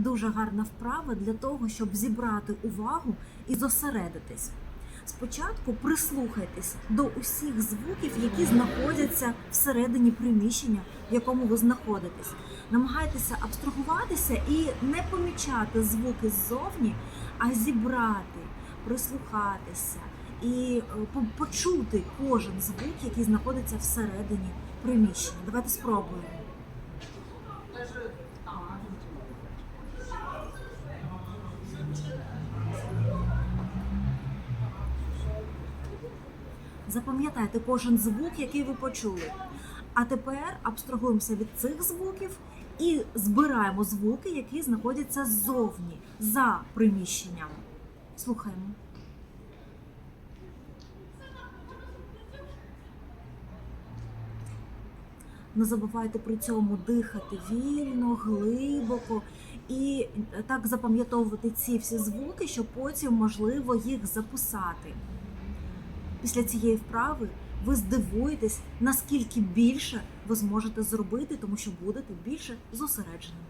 дуже гарна вправа для того, щоб зібрати увагу і зосередитись. Спочатку прислухайтесь до усіх звуків, які знаходяться всередині приміщення, в якому ви знаходитесь. Намагайтеся абстрагуватися і не помічати звуки ззовні, а зібрати, прислухатися і е, почути кожен звук, який знаходиться всередині приміщення. Давайте спробуємо. Запам'ятайте кожен звук, який ви почули. А тепер абстрагуємося від цих звуків і збираємо звуки, які знаходяться ззовні, за приміщенням. Слухаємо. Не забувайте при цьому дихати вільно, глибоко і так запам'ятовувати ці всі звуки, щоб потім можливо їх записати. Після цієї вправи ви здивуєтесь, наскільки більше ви зможете зробити, тому що будете більше зосередженими.